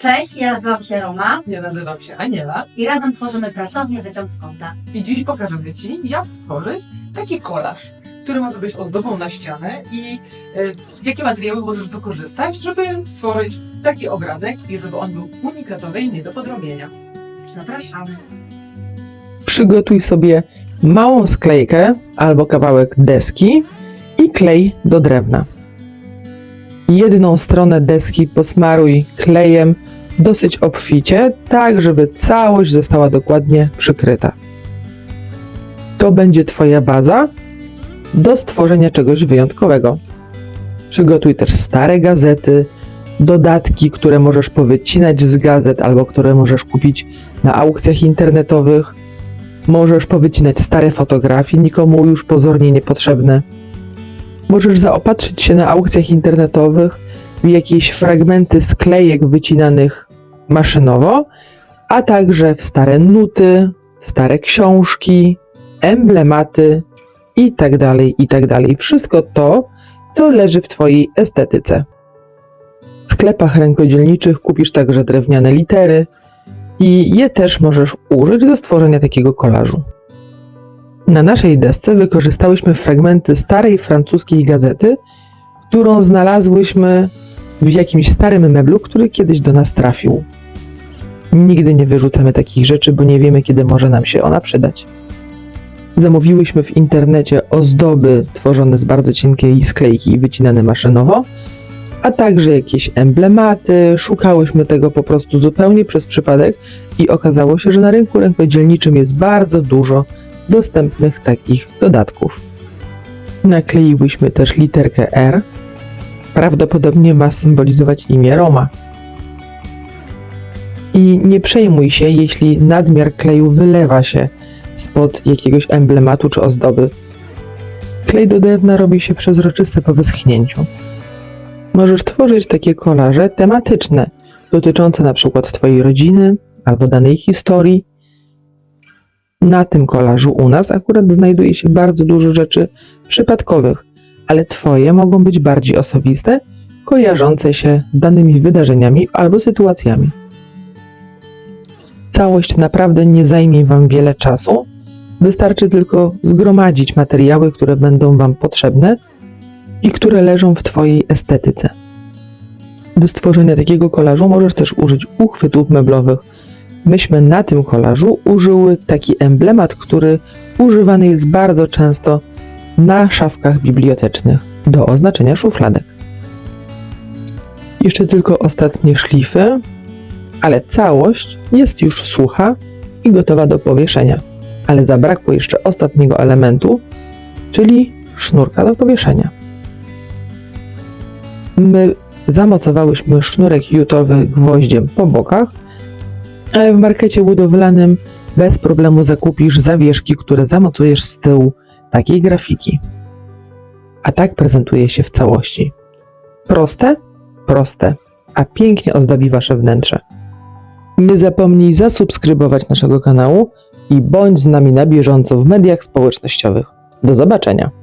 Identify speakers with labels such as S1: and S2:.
S1: Cześć, ja nazywam się Roma
S2: Ja nazywam się Aniela
S1: i razem tworzymy pracownię Wyciąg z kąta.
S2: i dziś pokażemy Ci, jak stworzyć taki kolaż, który może być ozdobą na ścianę i e, jakie materiały możesz wykorzystać, żeby stworzyć taki obrazek i żeby on był unikatowy i nie do podrobienia.
S1: Zapraszamy.
S3: Przygotuj sobie małą sklejkę albo kawałek deski i klej do drewna. Jedną stronę deski posmaruj klejem dosyć obficie, tak żeby całość została dokładnie przykryta. To będzie Twoja baza do stworzenia czegoś wyjątkowego. Przygotuj też stare gazety, dodatki, które możesz powycinać z gazet albo które możesz kupić na aukcjach internetowych. Możesz powycinać stare fotografie, nikomu już pozornie niepotrzebne. Możesz zaopatrzyć się na aukcjach internetowych w jakieś fragmenty sklejek wycinanych maszynowo, a także w stare nuty, stare książki, emblematy itd. itd. Wszystko to, co leży w Twojej estetyce. W sklepach rękodzielniczych kupisz także drewniane litery, i je też możesz użyć do stworzenia takiego kolażu. Na naszej desce wykorzystałyśmy fragmenty starej francuskiej gazety, którą znalazłyśmy w jakimś starym meblu, który kiedyś do nas trafił. Nigdy nie wyrzucamy takich rzeczy, bo nie wiemy, kiedy może nam się ona przydać. Zamówiłyśmy w internecie ozdoby tworzone z bardzo cienkiej sklejki i wycinane maszynowo, a także jakieś emblematy. Szukałyśmy tego po prostu zupełnie przez przypadek i okazało się, że na rynku rękodzielniczym jest bardzo dużo dostępnych takich dodatków. Nakleiłyśmy też literkę R. Prawdopodobnie ma symbolizować imię Roma. I nie przejmuj się, jeśli nadmiar kleju wylewa się spod jakiegoś emblematu czy ozdoby. Klej do drewna robi się przezroczysty po wyschnięciu. Możesz tworzyć takie kolaże tematyczne, dotyczące na przykład Twojej rodziny albo danej historii. Na tym kolażu u nas akurat znajduje się bardzo dużo rzeczy przypadkowych, ale Twoje mogą być bardziej osobiste, kojarzące się z danymi wydarzeniami albo sytuacjami. Całość naprawdę nie zajmie Wam wiele czasu. Wystarczy tylko zgromadzić materiały, które będą Wam potrzebne i które leżą w Twojej estetyce. Do stworzenia takiego kolażu możesz też użyć uchwytów meblowych. Myśmy na tym kolażu użyły taki emblemat, który używany jest bardzo często na szafkach bibliotecznych do oznaczenia szufladek. Jeszcze tylko ostatnie szlify, ale całość jest już sucha i gotowa do powieszenia. Ale zabrakło jeszcze ostatniego elementu, czyli sznurka do powieszenia. My zamocowałyśmy sznurek jutowy gwoździem po bokach, ale w markecie budowlanym bez problemu zakupisz zawieszki, które zamocujesz z tyłu takiej grafiki. A tak prezentuje się w całości. Proste? Proste, a pięknie ozdobi Wasze wnętrze. Nie zapomnij zasubskrybować naszego kanału i bądź z nami na bieżąco w mediach społecznościowych. Do zobaczenia!